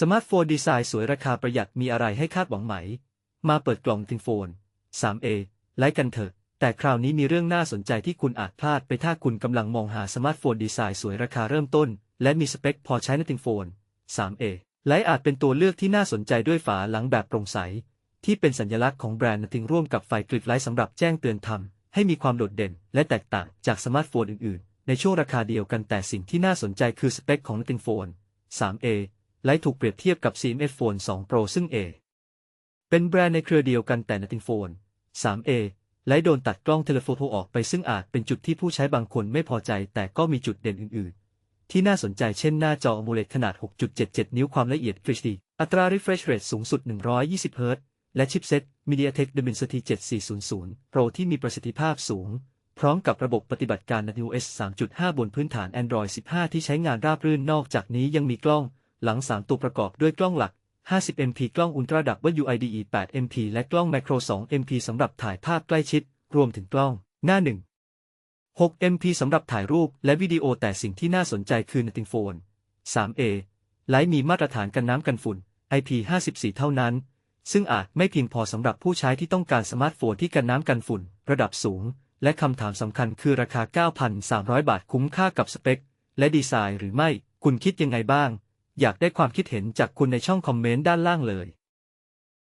สมาร์ทโฟนดีไซน์สวยราคาประหยัดมีอะไรให้คาดหวังไหม มาเปิดกล่องติงโฟน 3A ไลค์กันเถอะ แต่คราวนี้มีเรื่องน่าสนใจที่คุณอาจพลาดไปถ้าคุณกำลังมองหาสมาร์ทโฟนดีไซน์สวยราคาเริ่มต้น และมีสเปคพอใช้ในติงโฟน 3A ไลค์อาจเป็นตัวเลือกที่น่าสนใจด้วยฝาหลังแบบโปร่งใส ที่เป็นสัญลักษณ์ของแบรนด์นติงร่วมกับไฟกริดไลท์สำหรับแจ้งเตือนทำให้มีความโดดเด่น และแตกต่างจากสมาร์ทโฟนอื่นๆ ในช่วงราคาเดียวกันแต่สิ่งที่น่าสนใจคือสเปคของ Nothing Phone 3A ไลท์ถูกเปรียบเทียบกับ CMS Phone 2 Pro ซึ่ง A เป็นแบรนด์ในเครือเดียวกันแต่ Nothing Phone 3A ไลท์โดนตัดกล้องเทเลโฟโทออกไปซึ่งอาจเป็นจุดที่ผู้ใช้บางคนไม่พอใจ แต่ก็มีจุดเด่นอื่น ๆ ที่น่าสนใจเช่นหน้าจอ AMOLED ขนาด 6.77 นิ้วความละเอียด HD อัตรา refresh rate สูงสุด 120 Hz และชิปเซ็ต MediaTek Dimensity 7400 Pro ที่มีประสิทธิภาพสูง พร้อมกับระบบปฏิบัติการ iOS 3.5 บนพื้นฐาน Android 15 ที่ใช้งานราบรื่นนอกจากนี้ยังมีกล้อง หลัง 3 ตัวประกอบด้วยกล้องหลัก 50 MP กล้องอุลตราดับ WIDE 8 MP และกล้องแมโคร 2 MP สำหรับถ่ายภาพใกล้ชิด รวมถึงกล้อง หน้า 1 6 MP สำหรับถ่ายรูปและวิดีโอแต่สิ่งที่น่าสนใจคือ Nothing Phone 3A ไลท์มีมาตรฐานกันน้ำกันฝุ่น IP54 เท่านั้น ซึ่งอาจไม่เพียงพอสำหรับผู้ใช้ที่ต้องการสมาร์ทโฟนที่กันน้ำกันฝุ่น ระดับสูง และคำถามสำคัญคือราคา 9,300 บาทคุ้มค่ากับสเปค และดีไซน์หรือไม่ คุณคิดยังไงบ้าง อยากได้ความคิดเห็นจากคุณในช่องคอมเมนต์ด้านล่างเลย